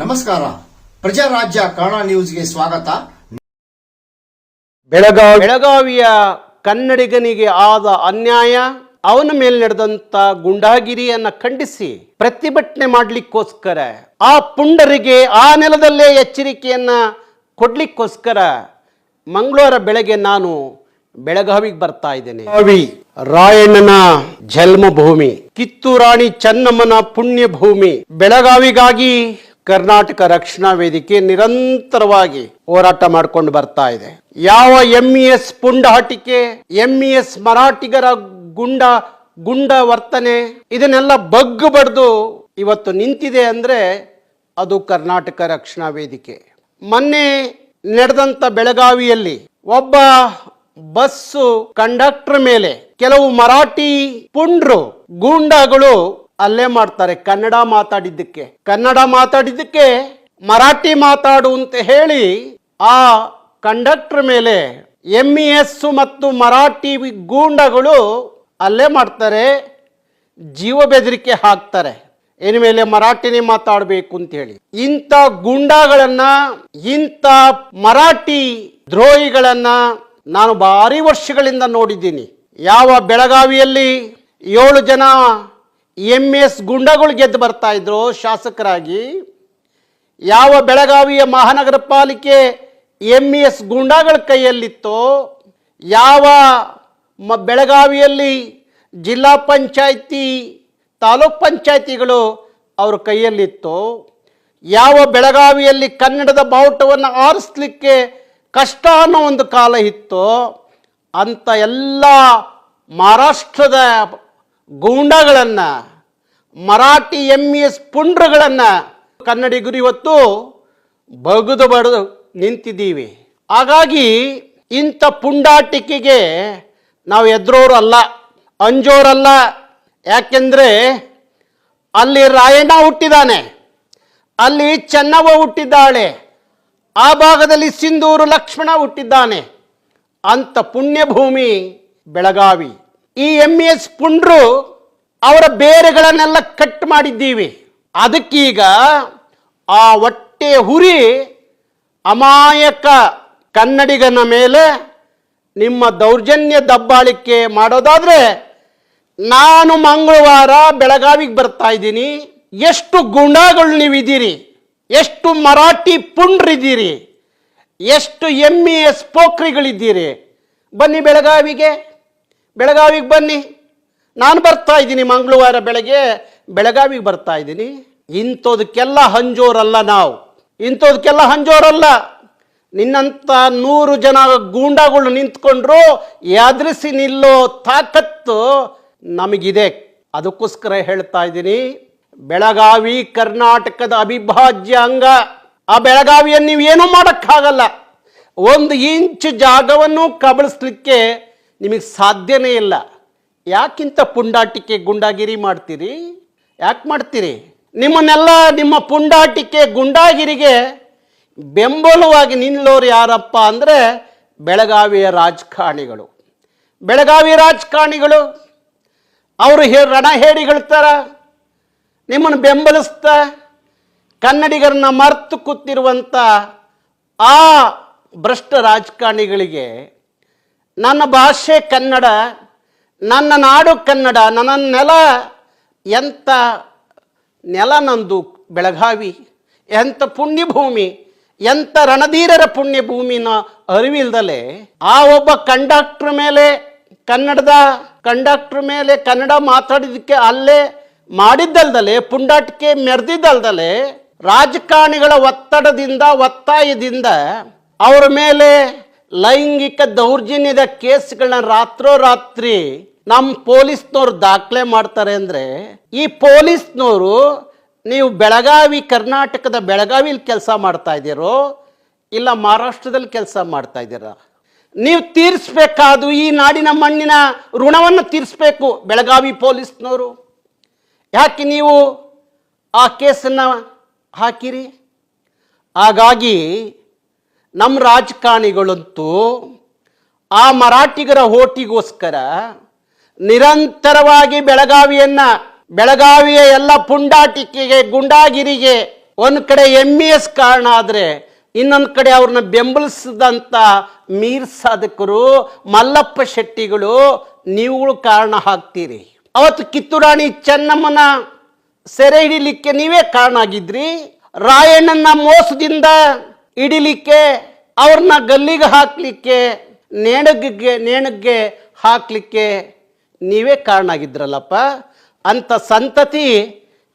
ನಮಸ್ಕಾರ. ಪ್ರಜಾರಾಜ್ಯ ಕನ್ನಡ ನ್ಯೂಸ್ಗೆ ಸ್ವಾಗತ. ಬೆಳಗಾವಿ ಬೆಳಗಾವಿಯ ಕನ್ನಡಿಗನಿಗೆ ಆದ ಅನ್ಯಾಯ ಅವನ ಮೇಲೆ ನಡೆದಂತ ಗುಂಡಾಗಿರಿಯನ್ನ ಖಂಡಿಸಿ ಪ್ರತಿಭಟನೆ ಮಾಡಲಿಕ್ಕೋಸ್ಕರ ಆ ಪುಂಡರಿಗೆ ಆ ನೆಲದಲ್ಲೇ ಎಚ್ಚರಿಕೆಯನ್ನ ಕೊಡ್ಲಿಕ್ಕೋಸ್ಕರ ಮಂಗಳವಾರ ಬೆಳಗ್ಗೆ ನಾನು ಬೆಳಗಾವಿಗೆ ಬರ್ತಾ ಇದ್ದೇನೆ. ರಾಯಣ್ಣನ ಜನ್ಮಭೂಮಿ ಕಿತ್ತೂರಾಣಿ ಚೆನ್ನಮ್ಮನ ಪುಣ್ಯ ಭೂಮಿ ಬೆಳಗಾವಿಗಾಗಿ ಕರ್ನಾಟಕ ರಕ್ಷಣಾ ವೇದಿಕೆ ನಿರಂತರವಾಗಿ ಹೋರಾಟ ಮಾಡಿಕೊಂಡು ಬರ್ತಾ ಇದೆ. ಯಾವ ಎಸ್ ಪುಂಡಾಟಿಕೆ ಎಂಇಎಸ್ ಮರಾಠಿಗರ ಗುಂಡ ಗುಂಡ ವರ್ತನೆ, ಇದನ್ನೆಲ್ಲ ಬಗ್ಗು ಬಡ್ದು ಇವತ್ತು ನಿಂತಿದೆ ಅಂದ್ರೆ ಅದು ಕರ್ನಾಟಕ ರಕ್ಷಣಾ ವೇದಿಕೆ. ಮೊನ್ನೆ ನಡೆದಂತ ಬೆಳಗಾವಿಯಲ್ಲಿ ಒಬ್ಬ ಬಸ್ಸು ಕಂಡಕ್ಟರ್ ಮೇಲೆ ಕೆಲವು ಮರಾಠಿ ಪುಂಡ್ರು, ಗೂಂಡಾಗಳು ಅಲ್ಲೇ ಮಾಡ್ತಾರೆ, ಕನ್ನಡ ಮಾತಾಡಿದ್ದಕ್ಕೆ. ಕನ್ನಡ ಮಾತಾಡಿದ್ದಕ್ಕೆ ಮರಾಠಿ ಮಾತಾಡು ಅಂತ ಹೇಳಿ ಆ ಕಂಡಕ್ಟರ್ ಮೇಲೆ ಎಂ ಎಸ್ ಮತ್ತು ಮರಾಠಿ ಗೂಂಡಗಳು ಅಲ್ಲೇ ಮಾಡ್ತಾರೆ, ಜೀವ ಬೆದರಿಕೆ ಹಾಕ್ತಾರೆ. ಇನ್ ಮೇಲೆ ಮರಾಠಿನೇ ಮಾತಾಡಬೇಕು ಅಂತ ಹೇಳಿ. ಇಂಥ ಗುಂಡಾಗಳನ್ನ, ಇಂಥ ಮರಾಠಿ ದ್ರೋಹಿಗಳನ್ನ ನಾನು ಭಾರಿ ವರ್ಷಗಳಿಂದ ನೋಡಿದ್ದೀನಿ. ಯಾವ ಬೆಳಗಾವಿಯಲ್ಲಿ ಏಳು ಜನ ಎಂ ಎಸ್ ಗುಂಡಗಳು ಗೆದ್ದು ಬರ್ತಾ ಇದ್ರು ಶಾಸಕರಾಗಿ. ಯಾವ ಬೆಳಗಾವಿಯ ಮಹಾನಗರ ಪಾಲಿಕೆ ಎಂ ಎಸ್ ಗುಂಡಾಗಳ ಕೈಯಲ್ಲಿತ್ತೋ, ಯಾವ ಮ ಬೆಳಗಾವಿಯಲ್ಲಿ ಜಿಲ್ಲಾ ಪಂಚಾಯಿತಿ, ತಾಲೂಕ್ ಪಂಚಾಯಿತಿಗಳು ಅವ್ರ ಕೈಯಲ್ಲಿತ್ತೋ, ಯಾವ ಬೆಳಗಾವಿಯಲ್ಲಿ ಕನ್ನಡದ ಬಾವುಟವನ್ನು ಆರಿಸ್ಲಿಕ್ಕೆ ಕಷ್ಟ ಅನ್ನೋ ಒಂದು ಕಾಲ ಇತ್ತೋ ಅಂಥ ಎಲ್ಲ ಮಹಾರಾಷ್ಟ್ರದ ಗೂಂಡಗಳನ್ನು, ಮರಾಠಿ ಎಂ ಎಸ್ ಪುಂಡ್ರಗಳನ್ನು ಕನ್ನಡಿಗರು ಇವತ್ತು ಬಗದು ಬಡದು ನಿಂತಿದ್ದೀವಿ. ಹಾಗಾಗಿ ಇಂಥ ಪುಂಡಾಟಿಕೆಗೆ ನಾವು ಎದ್ರೋರು ಅಲ್ಲ, ಅಂಜೋರಲ್ಲ. ಯಾಕೆಂದರೆ ಅಲ್ಲಿ ರಾಯಣ್ಣ ಹುಟ್ಟಿದ್ದಾನೆ ಅಲ್ಲಿ ಚೆನ್ನವ್ವ ಹುಟ್ಟಿದ್ದಾಳೆ, ಆ ಭಾಗದಲ್ಲಿ ಸಿಂಧೂರು ಲಕ್ಷ್ಮಣ ಹುಟ್ಟಿದ್ದಾನೆ. ಅಂಥ ಪುಣ್ಯಭೂಮಿ ಬೆಳಗಾವಿ. ಈ ಎಂ ಎಸ್ ಪುಂಡ್ರು ಅವರ ಬೇರೆಗಳನ್ನೆಲ್ಲ ಕಟ್ ಮಾಡಿದ್ದೀವಿ. ಅದಕ್ಕೀಗ ಆ ಹೊಟ್ಟೆ ಹುರಿ ಅಮಾಯಕ ಕನ್ನಡಿಗನ ಮೇಲೆ ನಿಮ್ಮ ದೌರ್ಜನ್ಯ ದಬ್ಬಾಳಿಕೆ ಮಾಡೋದಾದ್ರೆ ನಾನು ಮಂಗಳವಾರ ಬೆಳಗಾವಿಗೆ ಬರ್ತಾ ಇದ್ದೀನಿ. ಎಷ್ಟು ಗುಂಡಾಗಳು ನೀವಿದ್ದೀರಿ? ಎಷ್ಟು ಮರಾಠಿ ಪುಂಡ್ರಿದ್ದೀರಿ? ಎಷ್ಟು ಎಂ ಇ ಎಸ್ ಪೋಖ್ರಿಗಳಿದ್ದೀರಿ? ಬನ್ನಿ ಬೆಳಗಾವಿಗೆ. ಬೆಳಗಾವಿಗೆ ಬನ್ನಿ. ನಾನು ಬರ್ತಾ ಇದ್ದೀನಿ ಮಂಗಳವಾರ ಬೆಳಗ್ಗೆ. ಬೆಳಗಾವಿಗೆ ಬರ್ತಾ ಇದ್ದೀನಿ. ಇಂಥದಕ್ಕೆಲ್ಲ ಹಂಜೋರಲ್ಲ ನಾವು. ಇಂಥದಕ್ಕೆಲ್ಲ ಹಂಜೋರಲ್ಲ. ನಿನ್ನಂಥ ನೂರು ಜನ ಗೂಂಡಾಗಳು ನಿಂತ್ಕೊಂಡ್ರು ಎದುರಿಸಿ ನಿಲ್ಲೋ ತಾಕತ್ತು ನಮಗಿದೆ. ಅದಕ್ಕೋಸ್ಕರ ಹೇಳ್ತಾ ಇದ್ದೀನಿ. ಬೆಳಗಾವಿ ಕರ್ನಾಟಕದ ಅವಿಭಾಜ್ಯ ಅಂಗ. ಆ ಬೆಳಗಾವಿಯನ್ನು ನೀವು ಏನೂ ಮಾಡೋಕ್ಕಾಗಲ್ಲ. ಒಂದು ಇಂಚು ಜಾಗವನ್ನು ಕಬಳಿಸ್ಲಿಕ್ಕೆ ನಿಮಗೆ ಸಾಧ್ಯನೇ ಇಲ್ಲ. ಯಾಕಿಂತ ಪುಂಡಾಟಿಕೆ ಗುಂಡಾಗಿರಿ ಮಾಡ್ತೀರಿ? ಯಾಕೆ ಮಾಡ್ತೀರಿ? ನಿಮ್ಮನ್ನೆಲ್ಲ ನಿಮ್ಮ ಪುಂಡಾಟಿಕೆ ಗುಂಡಾಗಿರಿಗೆ ಬೆಂಬಲವಾಗಿ ನಿಲ್ಲೋರು ಯಾರಪ್ಪ ಅಂದರೆ ಬೆಳಗಾವಿಯ ರಾಜಕಾರಣಿಗಳು. ಬೆಳಗಾವಿ ರಾಜಕಾರಣಿಗಳು, ಅವರು ಹೇ ರಣ ಹೇಳಿಗಳ ನಿಮ್ಮನ್ನು ಬೆಂಬಲಿಸ್ತಾ ಕನ್ನಡಿಗರನ್ನ ಮರ್ತು ಕೂತಿರುವಂಥ ಆ ಭ್ರಷ್ಟ ರಾಜಕಾರಣಿಗಳಿಗೆ ನನ್ನ ಭಾಷೆ ಕನ್ನಡ, ನನ್ನ ನಾಡು ಕನ್ನಡ, ನನ್ನ ನೆಲ ಎಂಥ ನೆಲ ನಂದು ಬೆಳಗಾವಿ ಎಂಥ ಪುಣ್ಯಭೂಮಿ ಎಂಥ ರಣಧೀರರ ಪುಣ್ಯಭೂಮಿನ ಅರಿವಿಲ್ದಲೆ ಆ ಒಬ್ಬ ಕಂಡಕ್ಟ್ರ್ ಮೇಲೆ ಕನ್ನಡದ ಕಂಡಕ್ಟ್ರ್ ಮೇಲೆ ಕನ್ನಡ ಮಾತಾಡಿದಕ್ಕೆ ಅಲ್ಲೇ ಮಾಡಿದ್ದಲ್ದಲೆ, ಪುಂಡಾಟಿಕೆ ಮೆರೆದಿದ್ದಲ್ದಲೆ ರಾಜಕಾರಣಿಗಳ ಒತ್ತಡದಿಂದ, ಒತ್ತಾಯದಿಂದ ಅವರ ಮೇಲೆ ಲೈಂಗಿಕ ದೌರ್ಜನ್ಯದ ಕೇಸ್ಗಳನ್ನ ರಾತ್ರೋರಾತ್ರಿ ನಮ್ಮ ಪೊಲೀಸ್ನವ್ರು ದಾಖಲೆ ಮಾಡ್ತಾರೆ ಅಂದರೆ, ಈ ಪೊಲೀಸ್ನವರು ನೀವು ಬೆಳಗಾವಿ, ಕರ್ನಾಟಕದ ಬೆಳಗಾವಿಲಿ ಕೆಲಸ ಮಾಡ್ತಾ ಇದ್ದೀರೋ, ಇಲ್ಲ ಮಹಾರಾಷ್ಟ್ರದಲ್ಲಿ ಕೆಲಸ ಮಾಡ್ತಾ ಇದ್ದೀರಾ? ನೀವು ತೀರಿಸ್ಬೇಕಾದು ಈ ನಾಡಿನ ಮಣ್ಣಿನ ಋಣವನ್ನು ತೀರಿಸ್ಬೇಕು ಬೆಳಗಾವಿ ಪೊಲೀಸ್ನವರು ಯಾಕೆ ನೀವು ಆ ಕೇಸನ್ನು ಹಾಕಿರಿ? ಹಾಗಾಗಿ ನಮ್ಮ ರಾಜಕಾರಣಿಗಳಂತೂ ಆ ಮರಾಠಿಗರ ಹೋಟಿಗೋಸ್ಕರ ನಿರಂತರವಾಗಿ ಬೆಳಗಾವಿಯನ್ನ, ಬೆಳಗಾವಿಯ ಎಲ್ಲ ಪುಂಡಾಟಿಕೆಗೆ, ಗುಂಡಾಗಿರಿಗೆ ಒಂದು ಕಡೆ ಎಂ ಎಸ್ ಕಾರಣ ಆದರೆ ಇನ್ನೊಂದು ಕಡೆ ಅವ್ರನ್ನ ಬೆಂಬಲಿಸಿದಂಥ ಮೀರ್ ಸಾಧಕರು ಮಲ್ಲಪ್ಪ ಶೆಟ್ಟಿಗಳು ನೀವುಗಳು ಕಾರಣ ಹಾಕ್ತೀರಿ ಅವತ್ತು ಕಿತ್ತೂರಾಣಿ ಚೆನ್ನಮ್ಮನ ಸೆರೆ ಹಿಡಿಲಿಕ್ಕೆ ನೀವೇ ಕಾರಣ ಆಗಿದ್ರಿ. ರಾಯಣ್ಣನ ಮೋಸದಿಂದ ಹಿಡಿಲಿಕ್ಕೆ ಅವ್ರನ್ನ ಗಲ್ಲಿಗೆ ಹಾಕ್ಲಿಕ್ಕೆ, ನೇಣಗ್ಗೆ ನೇಣಗ್ಗೆ ಹಾಕ್ಲಿಕ್ಕೆ ನೀವೇ ಕಾರಣ ಆಗಿದ್ರಲ್ಲಪ್ಪ ಅಂಥ ಸಂತತಿ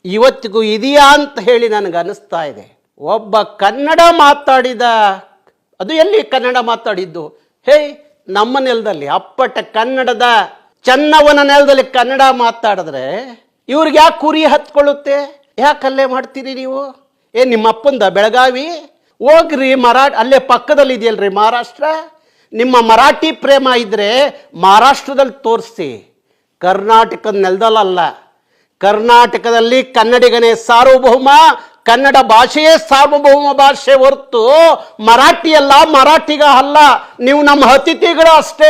ಇವತ್ತಿಗೂ ಇದೆಯಾ ಅಂತ ಹೇಳಿ ನನಗೆ ಅನಿಸ್ತಾ ಇದೆ. ಒಬ್ಬ ಕನ್ನಡ ಮಾತಾಡಿದ, ಅದು ಎಲ್ಲಿ ಕನ್ನಡ ಮಾತಾಡಿದ್ದು? ಹೇ, ನಮ್ಮ ನೆಲದಲ್ಲಿ, ಅಪ್ಪಟ ಕನ್ನಡದ ಚನ್ನವನ ನೆಲದಲ್ಲಿ ಕನ್ನಡ ಮಾತಾಡಿದ್ರೆ ಇವ್ರಿಗೆ ಯಾಕೆ ಕುರಿ ಹತ್ಕೊಳ್ಳುತ್ತೆ? ಯಾಕೆ ಅಲ್ಲೇ ಮಾಡ್ತೀರಿ ನೀವು? ಏ, ನಿಮ್ಮಪ್ಪಂದ ಬೆಳಗಾವಿ? ಹೋಗ್ರಿ ಮರಾಠ, ಅಲ್ಲೇ ಪಕ್ಕದಲ್ಲಿ ಇದೆಯಲ್ರಿ ಮಹಾರಾಷ್ಟ್ರ? ನಿಮ್ಮ ಮರಾಠಿ ಪ್ರೇಮ ಇದ್ರೆ ಮಹಾರಾಷ್ಟ್ರದಲ್ಲಿ ತೋರಿಸಿ. ಕರ್ನಾಟಕದ ನೆಲದಲ್ಲ ಕರ್ನಾಟಕದಲ್ಲಿ ಕನ್ನಡಿಗನೇ ಸಾರ್ವಭೌಮ, ಕನ್ನಡ ಭಾಷೆಯೇ ಸಾರ್ವಭೌಮ ಭಾಷೆ ಹೊರತು ಮರಾಠಿ ಅಲ್ಲ ಮರಾಠಿಗ ಅಲ್ಲ. ನೀವು ನಮ್ಮ ಅತಿಥಿಗಳು ಅಷ್ಟೇ.